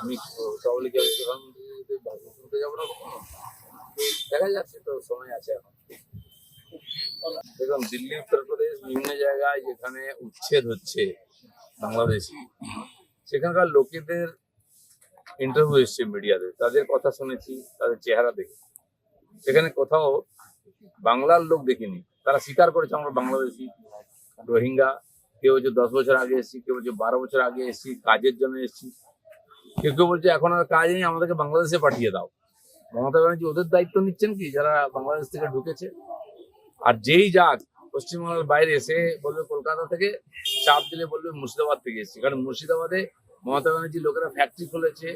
আমি তাহলে কি আমি শুনতে যাব না কখনো? দেখা যাচ্ছে তো সময় আছে এখন। দেখুন, দিল্লি, উত্তরপ্রদেশ বিভিন্ন জায়গায় যেখানে উচ্ছেদ হচ্ছে বাংলাদেশি, সেখানকার লোকেদের ইন্টারভিউ এসছে মিডিয়াতে তাদের কথা শুনেছি, তাদের চেহারা দেখে। সেখানে কোথাও বাংলার লোক দেখিনি। তারা স্বীকার করেছে, আমরা বাংলাদেশি, রোহিঙ্গা, কেউ বলছে দশ বছর আগে এসেছি, কেউ বলছে বারো বছর আগে এসেছি, কাজের জন্য এসেছি। কেউ কেউ বলছে, এখন আর কাজ নেই, আমাদেরকে বাংলাদেশে পাঠিয়ে দাও। মমতা ব্যানার্জি ওদের দায়িত্ব নিচ্ছেন কি? যারা বাংলাদেশ থেকে ঢুকেছে। আর যেই যাক, পশ্চিমবঙ্গের বাইরে এসে বলবে, কলকাতা থেকে চাপ দিলে বলবে, মুর্শিদাবাদ থেকে এসেছি। কারণ মুর্শিদাবাদে মমতা ব্যানার্জি লোকেরা ফ্যাক্টরি খুলেছে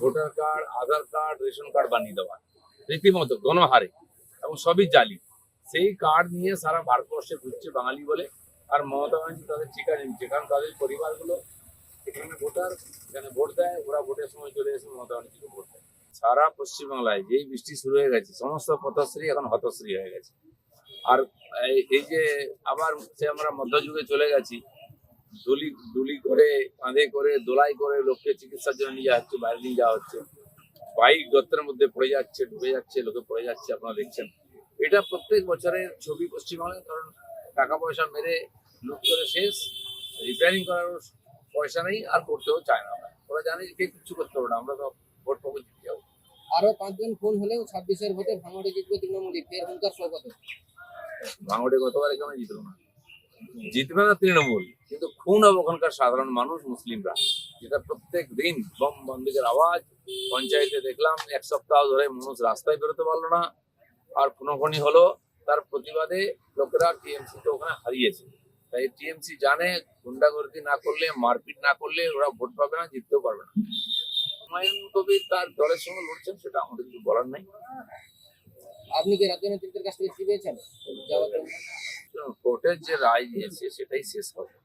voter card Aadhaar card ration card বানিয়ে দেওয়া। রীতিমতো, গণহারে। এবং সবই জালি। সেই কার্ড নিয়ে সারা ভারতবর্ষে ঘুরছে বাঙালি বলে। আর মমতা ব্যানার্জি তাদের ঠিকানা নিচ্ছে কারণ তাদের পরিবারগুলো এখানে ভোটার এখানে ভোট দেয়, ওরা ভোটের সময় চলে এসে মমতা ব্যানার্জিকে ভোট দেয়। সারা পশ্চিমবাংলায় যেই বৃষ্টি শুরু হয়ে গেছে, সমস্ত পথশ্রী এখন হতশ্রী হয়ে গেছে। আর এই- যে আবার সে আমরা মধ্যযুগে চলে গেছি দুলি দুলি করে, কাঁধে করে, দোলাই করে লোককে চিকিৎসার জন্য নিয়ে যাওয়া হচ্ছে বাইরে নিয়ে যাওয়া হচ্ছে। বাইক গর্তের মধ্যে পড়ে যাচ্ছে, ডুবে যাচ্ছে, লোকে পড়ে যাচ্ছে, আপনারা দেখছেন। এটা প্রত্যেক বছরের ছবি পশ্চিমবঙ্গে কারণ টাকা পয়সা মেরে লুট করে শেষ রিপেয়ারিং করার পয়সা নেই আর করতেও চায় না ওরা। জানে যে কে কিচ্ছু করতে পারবে না আমরা তো ভোট পাবো জিতে যাব। আরও পাঁচজন খুন হলেও ছাব্বিশের ভোটে ভাঙড়ে জিতবে তৃণমূলই ফের হুঙ্কার সৌগত ভাঙড়ে গতবার কেন জিতলো না? জিতবে না তৃণমূল কিন্তু খুন হবে ওখানকার সাধারণ মানুষ মুসলিমরা। যেটা প্রত্যেক দিন বম বন্দুকের আওয়াজ পঞ্চায়েতে দেখলাম এক সপ্তাহ ধরে মানুষ রাস্তায় বেরোতে পারল না। আর খুনোখুনি হলো তার প্রতিবাদে লোকেরা টিএমসি কে ওখানে হারিয়েছে। তাই টিএমসি জানে গুন্ডাগর্দি না করলে মারপিট না করলে ওরা ভোট পাবে না জিততেও পারবে না। হুমায়ুন কবির তার দলের সঙ্গে লড়ছেন সেটা আমাদের কিছু বলার নাই। আপনি কি রাজ্য নেতৃত্বের কাছ থেকে পেয়েছেন কোর্টের যে রায় দিয়েছে সেটাই শেষ কথা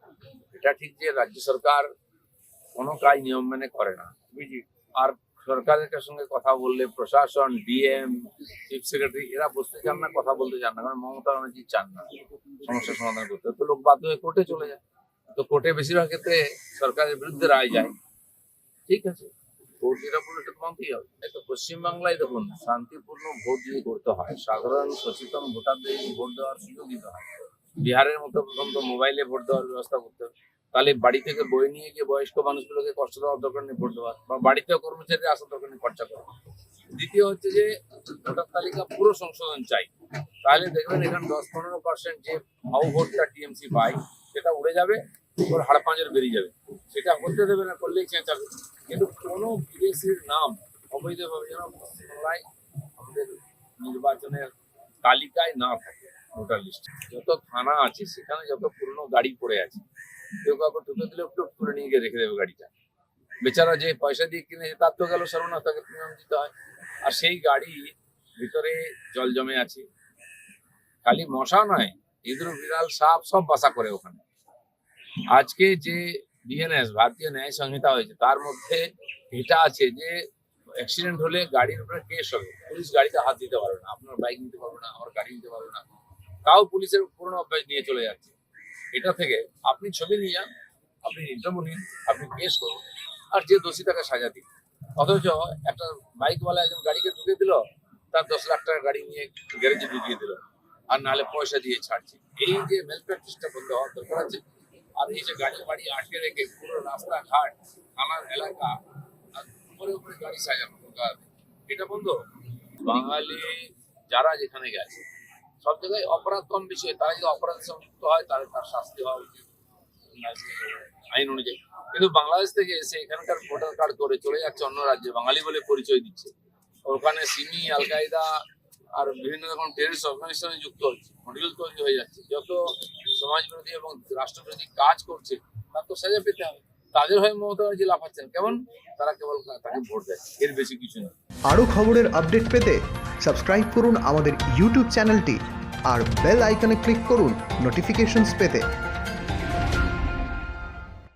এটা ঠিক যে রাজ্য সরকার কোনো কাজ নিয়ম মেনে করে না। আর সরকারের সঙ্গে কথা বললে প্রশাসন, ডিএম, চিফ সেক্রেটারি, এরা বসতে চান না, কথা বলতে চান না, কারণ মমতা ব্যানার্জি চান না। সমস্যার সমাধান করতে তো লোক বাধ্য হয়ে কোর্টে চলে যায়। তো কোর্টে বেশিরভাগ ক্ষেত্রে সরকারের বিরুদ্ধে রায় যায়। ঠিক আছে। ভোট যেটা বলে সেটা মানতেই হবে। এই তো পশ্চিমবাংলায় দেখুন, শান্তিপূর্ণ ভোট যদি করতে হয়, সাধারণ সচেতন ভোটারদের ভোট দেওয়ার সুযোগ দিতে হয়। বিহারের মতো প্রথম তো মোবাইলে ভোট দেওয়ার ব্যবস্থা করতে হবে। তাহলে বাড়ি থেকে বই নিয়ে গিয়ে বয়স্ক মানুষগুলোকে কষ্ট দেওয়ার দরকার নেই ভোট দেওয়ার বা বাড়িতেও কর্মচারী আসার দরকার নেই, খরচা করা। দ্বিতীয় হচ্ছে যে, ভোটার তালিকা পুরো সংশোধন চাই। তাহলে দেখবেন এখানে দশ পনেরো পার্সেন্ট যে ভাও ভোটটা টিএমসি পায়, সেটা উড়ে যাবে ওর হাড় পাঁজর বেরিয়ে যাবে। সেটা করতে দেবে না, করলেই চেঁচাবে। কিন্তু কোনো বিদেশির নাম অবৈধভাবে যেন পশ্চিমবাংলায় আমাদের নির্বাচনের তালিকায় না থাকে ভোটার লিস্টে। যত থানা আছে, সেখানে যত পুরনো গাড়ি পড়ে আছে কেউ কাউকে দিলে করে নিয়ে গিয়ে রেখে দেবে গাড়িটা। বেচারা যে পয়সা দিয়ে কিনেছে তার তো গেল, সর্বনাশ তাকে প্রিমিয়াম দিতে হয়। আর সেই গাড়ি ভিতরে জল জমে আছে। খালি মশা নয়, ইঁদুর, বিড়াল, সাপ সব বাসা করে ওখানে। আজকে যে বিএনএস ভারতীয় ন্যায় সংহিতা হয়েছে, তার মধ্যে এটা আছে যে অ্যাক্সিডেন্ট হলে গাড়ির উপরে কেস হবে। পুলিশ গাড়িতে হাত দিতে পারবে না। আপনার বাইক নিতে পারবে না, আমার গাড়ি নিতে পারবে না। তাও পুলিশের পুরনো অভ্যাস নিয়ে চলে যাচ্ছে। এটা থেকে আপনি ছবি নিয়ে যান, আপনি ইন্টারভিউ নিন, আপনি কেস করুন, আর যে দোষী তাকে সাজা দিন। অথচ একটা বাইকওয়ালা একজন গাড়িকে ঢুকে দিল, তার দশ লাখ টাকা গাড়ি নিয়ে গ্যারেজে ঢুকিয়ে দিল, আর নাহলে পয়সা দিয়ে ছাড়ছে। এই যে মেল প্র্যাকটিসটা বন্ধ হওয়ার দরকার আছে, আর এই যে গাড়ি বাড়ি আটকে রেখে পুরো রাস্তাঘাট, থানার এলাকা, আর উপরে উপরে গাড়ি সাজানো এটা বন্ধ। বাঙালি যারা যেখানে গেছে সব জায়গায় অপরাধ কম বেশি হয়, তারা যদি অপরাধ সম্পৃক্ত হয়, তাহলে তার শাস্তি হওয়া উচিত। আইন অনুযায়ী। কিন্তু বাংলাদেশ থেকে এসে এখানকার ভোটার কার্ড করে চলে যাচ্ছে অন্য রাজ্যে, বাঙালি বলে পরিচয় দিচ্ছে। ওখানে সিমি আল কায়দা আর বিভিন্ন রকম টেরিস্ট অর্গানাইজেশনে যুক্ত হচ্ছে, মডিউল তৈরি হয়ে যাচ্ছে। যত সমাজ বিরোধী এবং রাষ্ট্রবিরোধী কাজ করছে, তার তো সাজা পেতে হবে। তাদের হয়ে মমতা ব্যানার্জি লাফাচ্ছেন, কেমন? তারা কেবল তাকে ভোট দেয়, এর বেশি কিছু না। আরও খবরের আপডেট পেতে সাবস্ক্রাইব করুন আমাদের ইউটিউব চ্যানেলটি আর বেল আইকনে ক্লিক করুন নোটিফিকেশনস পেতে।